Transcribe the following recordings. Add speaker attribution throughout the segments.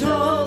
Speaker 1: çok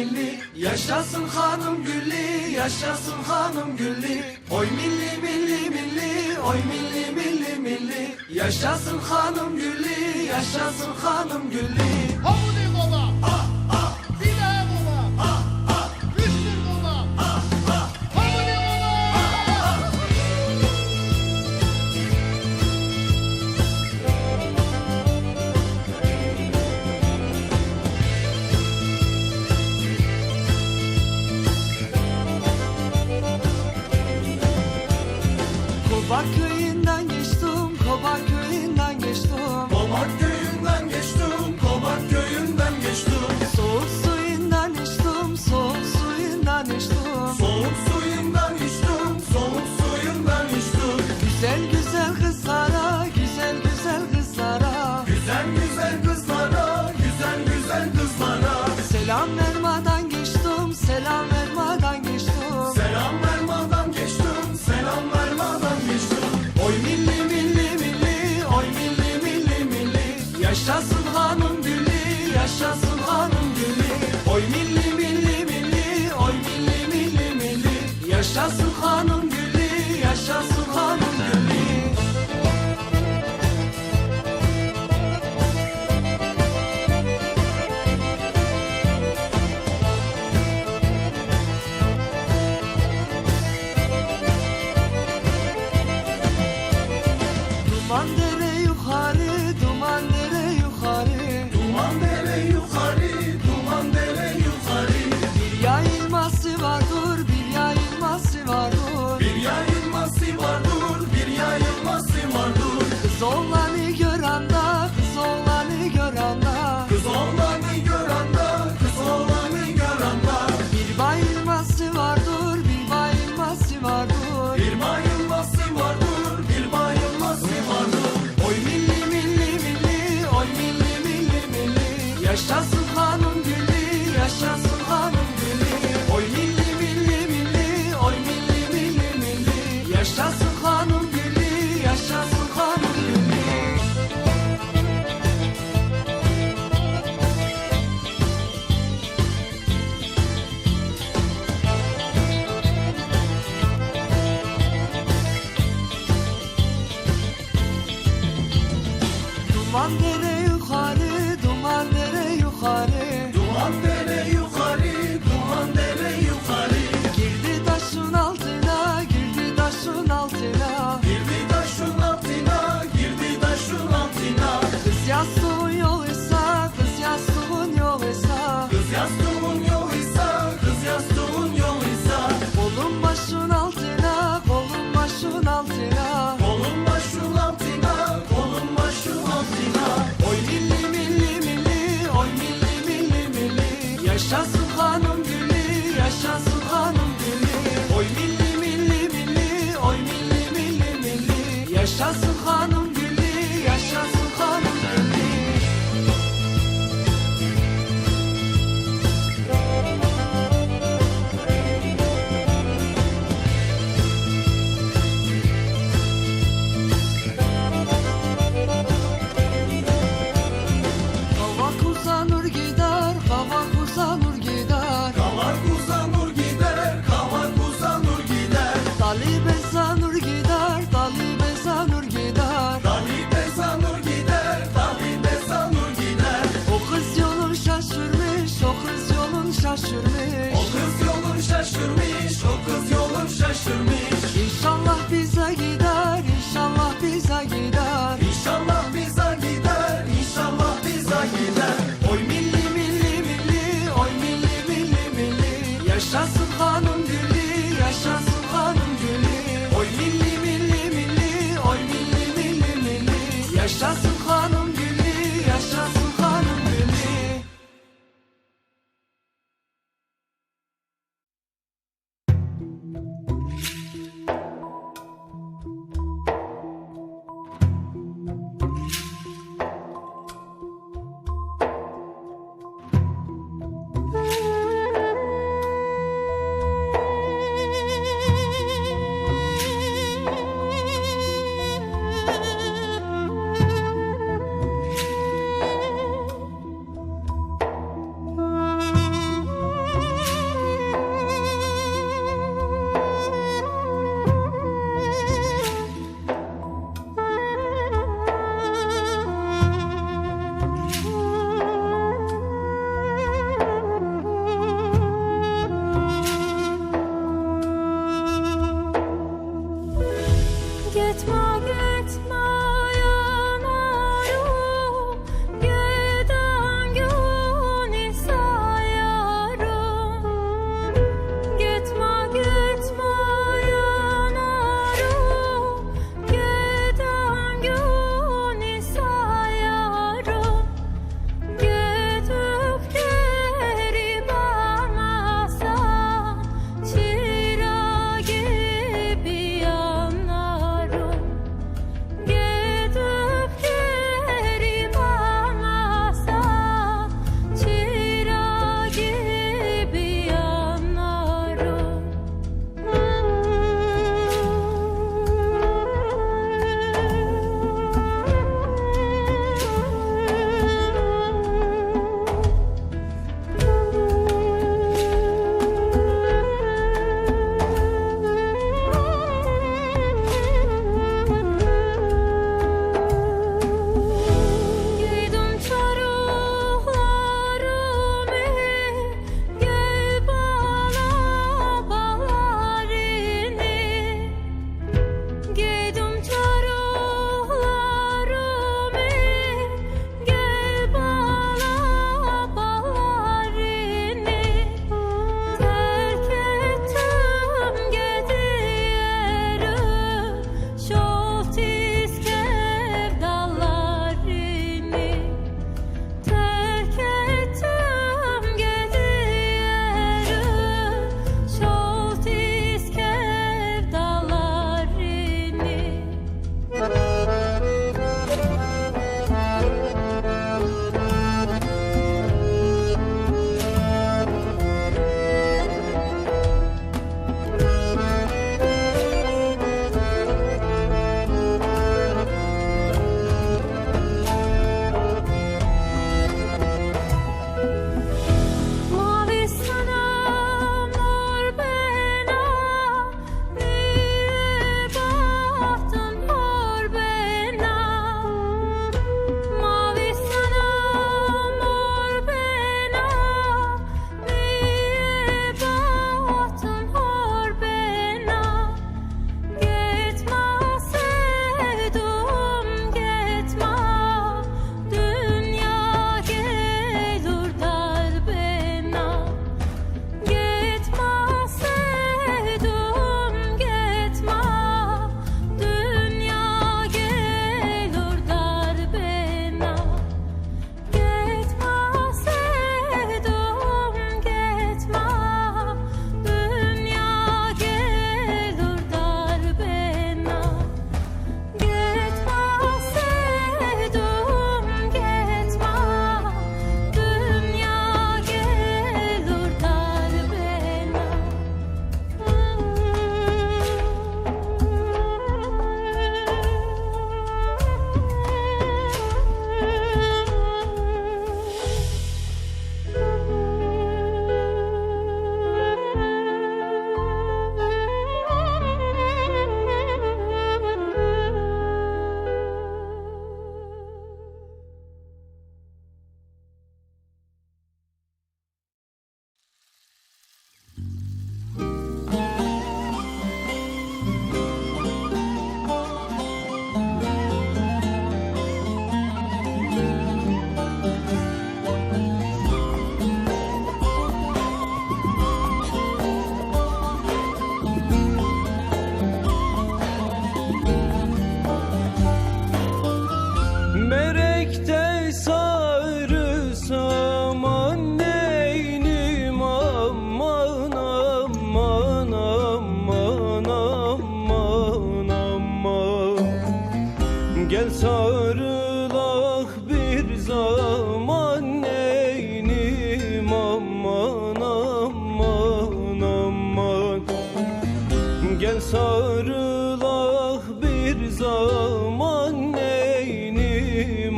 Speaker 1: milli. Yaşasın hanım gülli Yaşasın hanım gülli. Oy milli milli milli Oy milli milli milli. Yaşasın hanım gülli Yaşasın hanım gülli. Hop!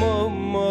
Speaker 1: mama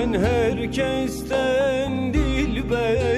Speaker 1: Ben herkesten dilberim